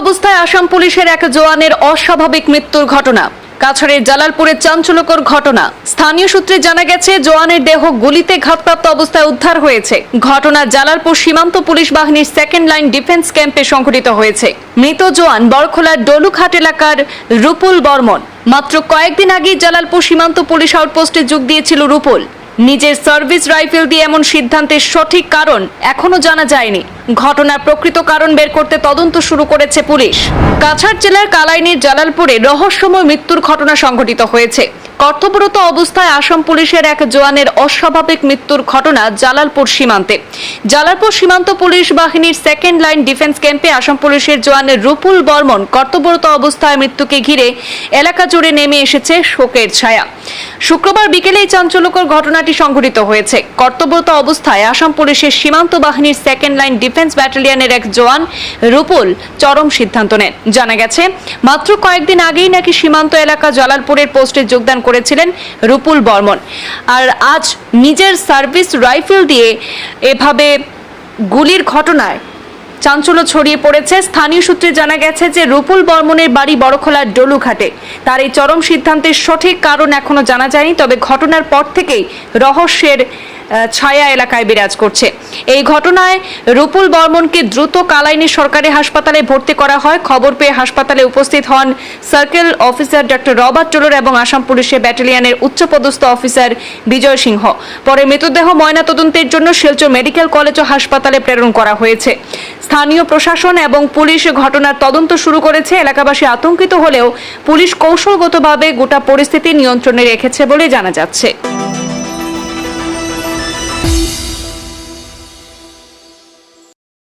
অবস্থায় আসাম পুলিশের এক জওয়ানের অস্বাভাবিক মৃত্যুর ঘটনা। কাছাড়ের জালালপুরের চাঞ্চল্যকর ঘটনা। স্থানীয় সূত্রে জানা গেছে, জওয়ানের দেহ গুলিতে ঘাতপ্রাপ্ত অবস্থায় উদ্ধার হয়েছে। ঘটনা জালালপুর সীমান্ত পুলিশ বাহিনীর সেকেন্ড লাইন ডিফেন্স ক্যাম্পে সংঘটিত হয়েছে। মৃত জওয়ান বড়খোলার ডলুঘাট এলাকার রুপুল বর্মন। মাত্র কয়েকদিন আগেই জালালপুর সীমান্ত পুলিশ আউটপোস্টে যোগ দিয়েছিল রুপুল। নিজের সার্ভিস রাইফেল দিয়ে এমন সিদ্ধান্তের সঠিক কারণ এখনও জানা যায়নি। ঘটনার প্রকৃত কারণ বের করতে তদন্ত শুরু করেছে পুলিশ। কাছাড় জেলার কালাইনের জালালপুরে রহস্যময় মৃত্যুর ঘটনা সংঘটিত হয়েছে। কর্তব্যরত অবস্থায় আসাম পুলিশের এক জওয়ানের অস্বাভাবিক মৃত্যুর ঘটনা জালালপুর সীমান্তে। জালালপুর সীমান্ত পুলিশ বাহিনীর সেকেন্ড লাইন ডিফেন্স ক্যাম্পে আসাম পুলিশের জওয়ানের রুপুল বর্মন কর্তব্যরত অবস্থায় মৃত্যুকে ঘিরে এলাকা জুড়ে নেমে এসেছে শোকের ছায়া। শুক্রবার বিকেলে এই চাঞ্চল্যকর ঘটনাটি সংঘটিত হয়েছে। কর্তব্যরত অবস্থায় আসাম পুলিশের সীমান্ত বাহিনীর সেকেন্ড লাইন ডিফেন্স ব্যাটালিয়নের এক জওয়ান রুপুল চরম সিদ্ধান্ত নেন। জানা গেছে, মাত্র কয়েকদিন আগেই নাকি সীমান্ত এলাকা জালালপুরের পোস্টে যোগদান করেছিলেন রুপুল বর্মন। আর আজ নিজের সার্ভিস রাইফেল দিয়ে এভাবে গুলির ঘটনায় চাঞ্চল্য ছড়িয়ে পড়েছে। স্থানীয় সূত্রে জানা গেছে যে রুপুল বর্মনের বাড়ি বড়খোলার ডলুঘাটে। তার এই চরম সিদ্ধান্তের সঠিক কারণ এখনও জানা যায়নি, তবে ঘটনার পর থেকেই রহস্যের ছায়া এলাকায় বিরাজ করছে। এই ঘটনায় রুপুল বর্মনকে দ্রুত কালাইনি সরকারি হাসপাতালে ভর্তি করা হয়। খবর পেয়ে হাসপাতালে উপস্থিত হন circle officer doctor Robert Toler এবং আসাম পুলিশের ব্যাটালিয়নের উচ্চপদস্থ অফিসার বিজয় সিংহ। পরে মৃতদেহ ময়নাতদন্তের জন্য শিলচর মেডিকেল কলেজ ও হাসপাতালে প্রেরণ করা হয়েছে। স্থানীয় প্রশাসন এবং পুলিশ ঘটনার তদন্ত শুরু করেছে। এলাকাবাসী আতঙ্কিত হলেও পুলিশ কৌশলগতভাবে গোটা পরিস্থিতি নিয়ন্ত্রণে রেখেছে বলে জানা যাচ্ছে।